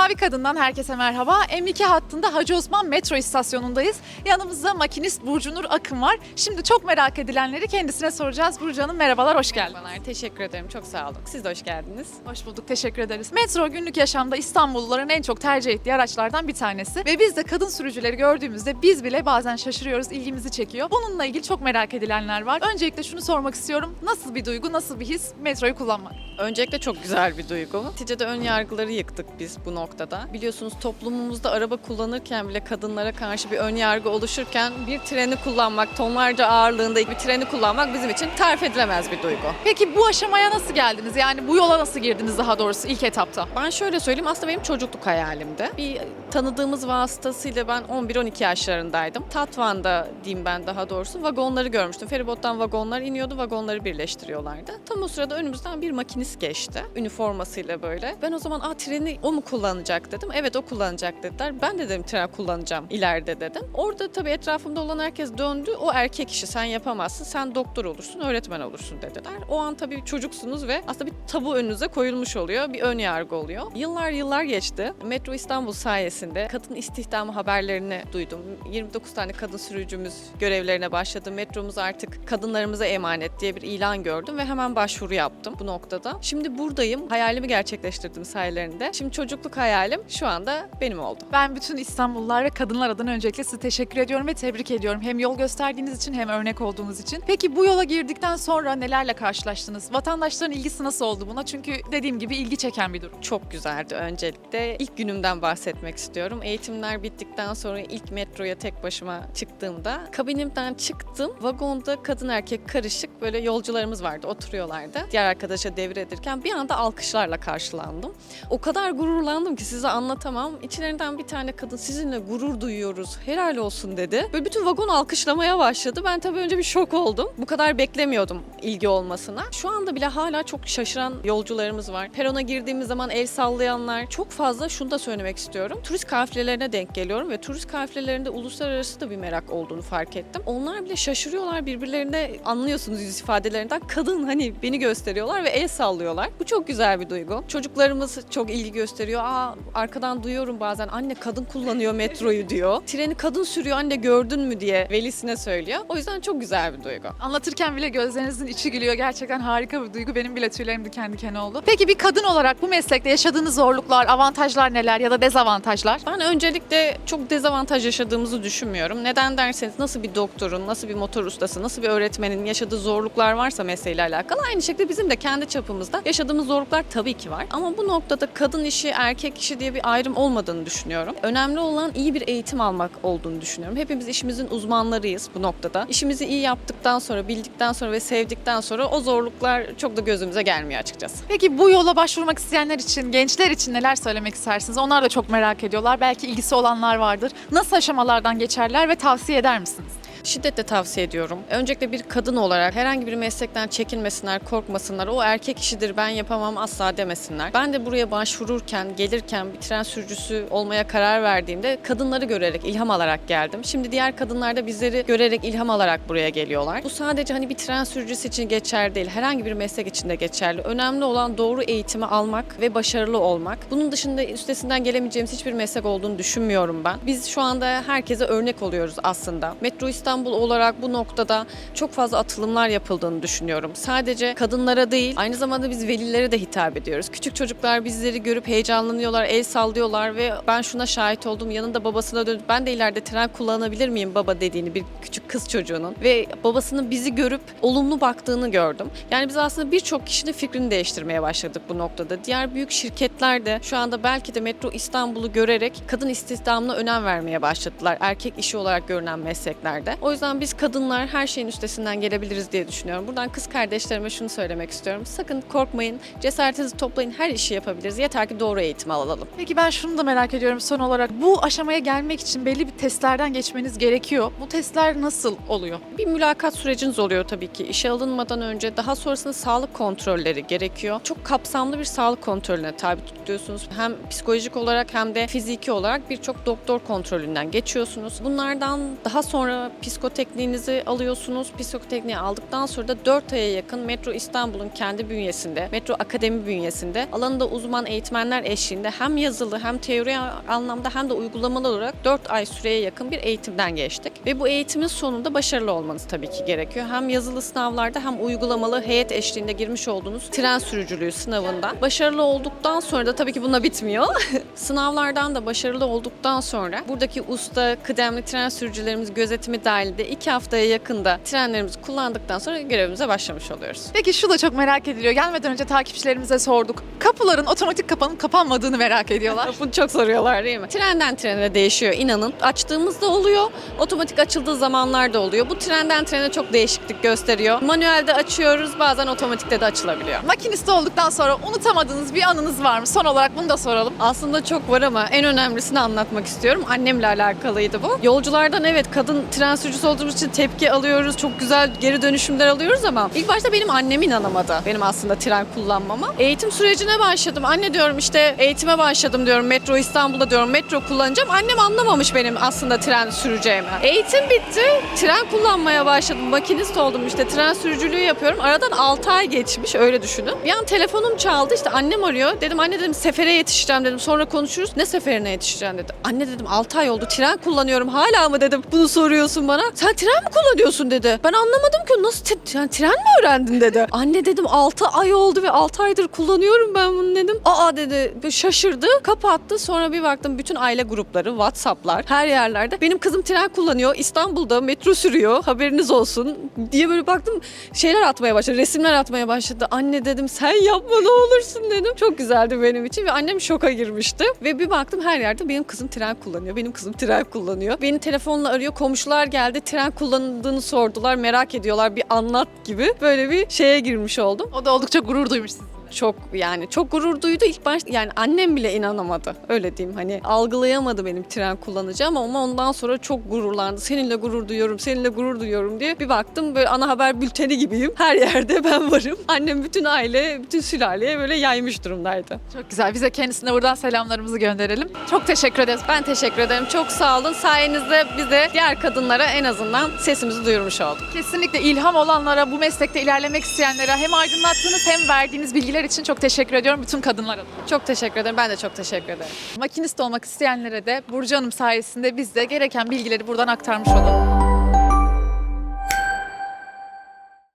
Mavi Kadın'dan herkese merhaba. M2 hattında Hacı Osman metro istasyonundayız. Yanımızda makinist Burcunur Akın var. Şimdi çok merak edilenleri kendisine soracağız. Burcu Hanım merhabalar, hoş geldiniz. Merhabalar, teşekkür ederim. Çok sağ olun. Siz de hoş geldiniz. Hoş bulduk, teşekkür ederiz. Metro günlük yaşamda İstanbulluların en çok tercih ettiği araçlardan bir tanesi. Ve biz de kadın sürücüleri gördüğümüzde biz bile bazen şaşırıyoruz, ilgimizi çekiyor. Bununla ilgili çok merak edilenler var. Öncelikle şunu sormak istiyorum. Nasıl bir duygu, nasıl bir his metroyu kullanmak? Öncelikle çok güzel bir duygu. Neticede ön yargıları yıktık biz bu noktada. Biliyorsunuz toplumumuzda araba kullanırken bile kadınlara karşı bir ön yargı oluşurken bir treni kullanmak, tonlarca ağırlığında bir treni kullanmak bizim için tarif edilemez bir duygu. Peki bu aşamaya nasıl geldiniz? Yani bu yola nasıl girdiniz daha doğrusu ilk etapta? Ben şöyle söyleyeyim aslında benim çocukluk hayalimdi. Bir tanıdığımız vasıtasıyla ben 11-12 yaşlarındaydım. Tatvan'da diyeyim ben daha doğrusu vagonları görmüştüm. Feribottan vagonlar iniyordu, vagonları birleştiriyorlardı. Tam o sırada önümüzden bir makinist geçti. Üniformasıyla böyle. Ben o zaman aa treni o mu kullanacak dedim. Evet o kullanacak dediler. Ben de dedim tren kullanacağım ileride dedim. Orada tabii etrafımda olan herkes döndü. O erkek işi sen yapamazsın. Sen doktor olursun, öğretmen olursun dediler. O an tabii çocuksunuz ve aslında bir tabu önünüze koyulmuş oluyor. Bir ön yargı oluyor. Yıllar yıllar geçti. Metro İstanbul sayesinde kadın istihdamı haberlerini duydum. 29 tane kadın sürücümüz görevlerine başladı. Metromuz artık kadınlarımıza emanet diye bir ilan gördüm ve hemen başvuru yaptım bu noktada. Şimdi buradayım. Hayalimi gerçekleştirdim sayelerinde. Şimdi çocukluk hayalim şu anda benim oldu. Ben bütün İstanbullular ve kadınlar adına öncelikle size teşekkür ediyorum ve tebrik ediyorum. Hem yol gösterdiğiniz için hem örnek olduğunuz için. Peki bu yola girdikten sonra nelerle karşılaştınız? Vatandaşların ilgisi nasıl oldu buna? Çünkü dediğim gibi ilgi çeken bir durum. Çok güzeldi öncelikle. İlk günümden bahsetmek istiyorum. Eğitimler bittikten sonra ilk metroya tek başıma çıktığımda kabinimden çıktım. Vagonda kadın erkek karışık böyle yolcularımız vardı oturuyorlardı. Diğer arkadaşa devredilirken bir anda alkışlarla karşılandım. O kadar gururlandım ki size anlatamam. İçlerinden bir tane kadın sizinle gurur duyuyoruz helal olsun dedi. Böyle bütün vagon alkışlamaya başladı. Ben tabii önce bir şok oldum. Bu kadar beklemiyordum ilgi olmasına. Şu anda bile hala çok şaşıran yolcularımız var. Perona girdiğimiz zaman el sallayanlar çok fazla. Şunu da söylemek istiyorum. Turist kafilelerine denk geliyorum ve turist kafilelerinde uluslararası da bir merak olduğunu fark ettim. Onlar bile şaşırıyorlar birbirlerine anlıyorsunuz yüz ifadelerinden. Kadın hani beni gösteriyorlar ve el sallıyorlar. Bu çok güzel bir duygu. Çocuklarımız çok ilgi gösteriyor. Aa arkadan duyuyorum bazen anne kadın kullanıyor metroyu diyor. Treni kadın sürüyor anne gördün mü diye velisine söylüyor. O yüzden çok güzel bir duygu. Anlatırken bile gözlerinizin içi gülüyor. Gerçekten harika bir duygu. Benim bile tüylerim diken diken oldu. Peki bir kadın olarak bu meslekte yaşadığınız zorluklar, avantajlar neler ya da dezavantajlar? Ben öncelikle çok dezavantaj yaşadığımızı düşünmüyorum. Neden derseniz nasıl bir doktorun, nasıl bir motor ustası, nasıl bir öğretmenin yaşadığı zorluklar varsa mesleğiyle alakalı aynı şekilde bizim de kendi çapımızda yaşadığımız zorluklar tabii ki var. Ama bu noktada kadın işi, erkek işi diye bir ayrım olmadığını düşünüyorum. Önemli olan iyi bir eğitim almak olduğunu düşünüyorum. Hepimiz işimizin uzmanlarıyız bu noktada. İşimizi iyi yaptıktan sonra, bildikten sonra ve sevdikten sonra o zorluklar çok da gözümüze gelmiyor açıkçası. Peki bu yola başvurmak isteyenler için, gençler için neler söylemek istersiniz? Onlar da çok merak ediyorlar. Belki ilgisi olanlar vardır. Nasıl aşamalardan geçerler ve tavsiye eder misiniz? Şiddetle tavsiye ediyorum. Öncelikle bir kadın olarak herhangi bir meslekten çekinmesinler, korkmasınlar. O erkek işidir ben yapamam asla demesinler. Ben de buraya başvururken, gelirken bir tren sürücüsü olmaya karar verdiğimde kadınları görerek, ilham alarak geldim. Şimdi diğer kadınlar da bizleri görerek, ilham alarak buraya geliyorlar. Bu sadece hani bir tren sürücüsü için geçerli değil. Herhangi bir meslek için de geçerli. Önemli olan doğru eğitimi almak ve başarılı olmak. Bunun dışında üstesinden gelemeyeceğimiz hiçbir meslek olduğunu düşünmüyorum ben. Biz şu anda herkese örnek oluyoruz aslında. Metro İstanbul olarak bu noktada çok fazla atılımlar yapıldığını düşünüyorum. Sadece kadınlara değil, aynı zamanda biz velilere de hitap ediyoruz. Küçük çocuklar bizleri görüp heyecanlanıyorlar, el sallıyorlar ve ben şuna şahit oldum. Yanında babasına dönüp ben de ileride tren kullanabilir miyim baba dediğini bir kız çocuğunun ve babasının bizi görüp olumlu baktığını gördüm. Yani biz aslında birçok kişinin fikrini değiştirmeye başladık bu noktada. Diğer büyük şirketler de şu anda belki de Metro İstanbul'u görerek kadın istihdamına önem vermeye başladılar. Erkek işi olarak görünen mesleklerde. O yüzden biz kadınlar her şeyin üstesinden gelebiliriz diye düşünüyorum. Buradan kız kardeşlerime şunu söylemek istiyorum. Sakın korkmayın, cesaretinizi toplayın, her işi yapabiliriz. Yeter ki doğru eğitim alalım. Peki ben şunu da merak ediyorum son olarak. Bu aşamaya gelmek için belli bir testlerden geçmeniz gerekiyor. Bu testler nasıl oluyor? Bir mülakat süreciniz oluyor tabii ki. İşe alınmadan önce daha sonrasında sağlık kontrolleri gerekiyor. Çok kapsamlı bir sağlık kontrolüne tabi tutuyorsunuz. Hem psikolojik olarak hem de fiziki olarak birçok doktor kontrolünden geçiyorsunuz. Bunlardan daha sonra psikotekniğinizi alıyorsunuz. Psikotekniği aldıktan sonra da 4 aya yakın Metro İstanbul'un kendi bünyesinde, Metro Akademi bünyesinde alanında uzman eğitmenler eşliğinde hem yazılı hem teori anlamda hem de uygulamalı olarak 4 ay süreye yakın bir eğitimden geçtik. Ve bu eğitimin sonunda başarılı olmanız tabii ki gerekiyor. Hem yazılı sınavlarda hem uygulamalı heyet eşliğinde girmiş olduğunuz tren sürücülüğü sınavından. Başarılı olduktan sonra da tabii ki buna bitmiyor. Sınavlardan da başarılı olduktan sonra buradaki usta, kıdemli tren sürücülerimiz gözetimi dahilinde 2 haftaya yakında trenlerimizi kullandıktan sonra görevimize başlamış oluyoruz. Peki şu da çok merak ediliyor. Gelmeden önce takipçilerimize sorduk. Kapıların otomatik kapanıp kapanmadığını merak ediyorlar. Bunu çok soruyorlar değil mi? Trenden trene değişiyor inanın. Açtığımızda oluyor, otomatik açıldığı zamanlar da oluyor. Bu trenden trene çok değişiklik gösteriyor. Manuelde açıyoruz, bazen otomatikte de açılabiliyor. Makinist olduktan sonra unutamadığınız bir anınız var mı? Son olarak bunu da soralım. Aslında çok var ama en önemlisini anlatmak istiyorum. Annemle alakalıydı bu. Yolculardan evet kadın tren sürücüsü olduğumuz için tepki alıyoruz. Çok güzel geri dönüşümler alıyoruz ama ilk başta benim annem inanamadı. Benim aslında tren kullanmama. Eğitim sürecine başladım. Anne diyorum işte eğitime başladım diyorum. Metro İstanbul'da diyorum metro kullanacağım. Annem anlamamış benim aslında tren süreceğimi. Eğitim bitti. Tren kullanmaya başladım. Makinist oldum işte tren sürücülüğü yapıyorum. Aradan 6 ay geçmiş öyle düşünün. Bir an telefonum çaldı işte annem arıyor. Dedim anne dedim sefere yetişeceğim dedim. Sonra konuşuruz. Ne seferine yetişeceğim dedi. Anne dedim 6 ay oldu tren kullanıyorum. Hala mı dedim bunu soruyorsun bana. Sen tren mi kullanıyorsun dedi. Ben anlamadım ki nasıl te- yani tren mi öğrendin dedi. Anne dedim 6 ay oldu ve 6 aydır kullanıyorum ben bunu dedim. Aa dedi şaşırdı kapattı. Sonra bir baktım bütün aile grupları Whatsapp'lar her yerlerde. Benim kızım tren kullanıyor. İstanbul'da metro sürüyor. Haberiniz olsun diye böyle baktım şeyler atmaya başladı. Resimler atmaya başladı. Anne dedim sen yapma ne olursun dedim. Çok güzeldi benim için ve annem şoka girmişti. Ve bir baktım her yerde benim kızım tren kullanıyor. Benim kızım tren kullanıyor. Beni telefonla arıyor. Komşular geldi. Tren kullanıldığını sordular. Merak ediyorlar. Bir anlat gibi. Böyle bir şeye girmiş oldum. O da oldukça gurur duymuş sizinle. Çok yani çok gurur duydu ilk baş yani annem bile inanamadı öyle diyeyim hani algılayamadı benim tren kullanacağım ama ondan sonra çok gururlandı seninle gurur duyuyorum seninle gurur duyuyorum diye bir baktım böyle ana haber bülteni gibiyim her yerde ben varım annem bütün aile bütün sülaleye böyle yaymış durumdaydı. Çok güzel. Bize kendisine buradan selamlarımızı gönderelim. Çok teşekkür ederiz. Ben teşekkür ederim çok sağ olun sayenizde bize diğer kadınlara en azından sesimizi duyurmuş olduk. Kesinlikle ilham olanlara, bu meslekte ilerlemek isteyenlere hem aydınlattığınız hem verdiğiniz bilgiler için çok teşekkür ediyorum bütün kadınlara. Çok teşekkür ederim ben de çok teşekkür ederim. Makinist olmak isteyenlere de Burcu Hanım sayesinde biz de gereken bilgileri buradan aktarmış olalım.